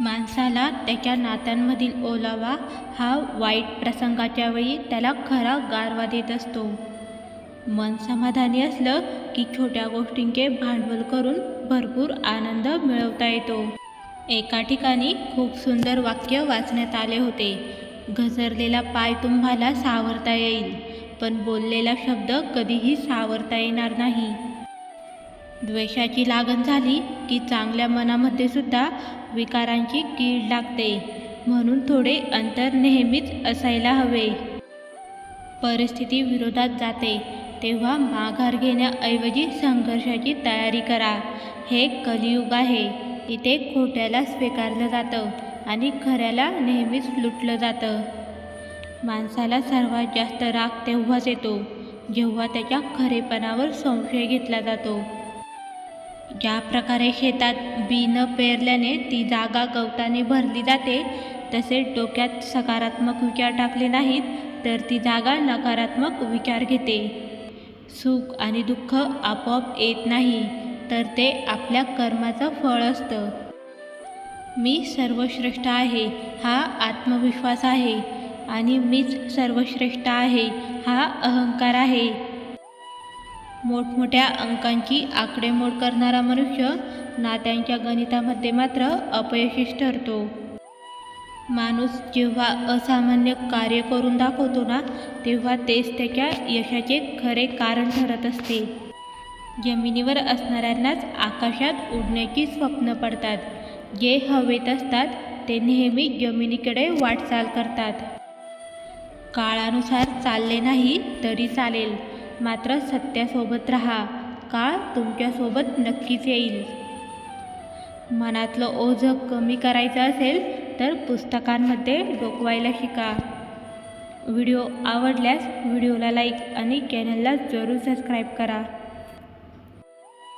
माणसाला त्याच्या नात्यांमधील ओलावा हा वाईट प्रसंगाच्या वेळी त्याला खरा गारवा देत असतो. मन समाधानी असलं की छोट्या गोष्टींचे भांडवल करून भरपूर आनंद मिळवता येतो. एका ठिकाणी खूप सुंदर वाक्य वाचण्यात आले होते. घसरलेला पाय तुम्हाला सावरता येईल पण बोललेला शब्द कधीही सावरता येणार नाही. द्वेषाची लागण झाली की चांगल्या मनामध्ये सुद्धा विकारांची कीड लागते. म्हणून थोडे अंतर नेहमीच असायला हवे. परिस्थिती विरोधात जाते. तेव्हा माघार घेण्याऐवजी संघर्षाची तयारी करा. हे कलियुग आहे. इथे खोट्याला स्वीकारलं जातं आणि खऱ्याला नेहमीच लुटलं जातं. माणसाला सर्वात जास्त राग तेव्हाच येतो जेव्हा त्याच्या खरेपणावर संशय घेतला जातो. ज्या प्रकारे शेतात बी न पेरल्याने ती जागा गवताने भरली जाते तसे डोक्यात सकारात्मक विचार टाकले नाहीत तर ती जागा नकारात्मक विचार घेते. सुख आणि दुःख आपोआप येत नाही तर ते आपल्या कर्माचं फळ असतं. मी सर्वश्रेष्ठ आहे हा आत्मविश्वास आहे आणि मीच सर्वश्रेष्ठ आहे हा अहंकार आहे. मोठमोठ्या अंकांची आकडेमोड करणारा मनुष्य नात्यांच्या गणितामध्ये मात्र अपयशीच ठरतो. माणूस जेव्हा असामान्य कार्य करून दाखवतो ना तेव्हा तेच त्याच्या यशाचे खरे कारण ठरत असते. जमिनीवर असणाऱ्यांनाच आकाशात उडण्याची स्वप्न पडतात. जे हवेत असतात ते नेहमी जमिनीकडे वाटचाल करतात. काळानुसार चालले नाही तरी चालेल. मात्र सत्यासोबत राहा. काळ तुमच्यासोबत नक्कीच येईल. मनातलं ओझं कमी करायचं असेल तर पुस्तकांमध्ये डोकवायला शिका. व्हिडिओ आवडल्यास व्हिडिओला लाईक आणि चॅनलला जरूर सबस्क्राईब करा.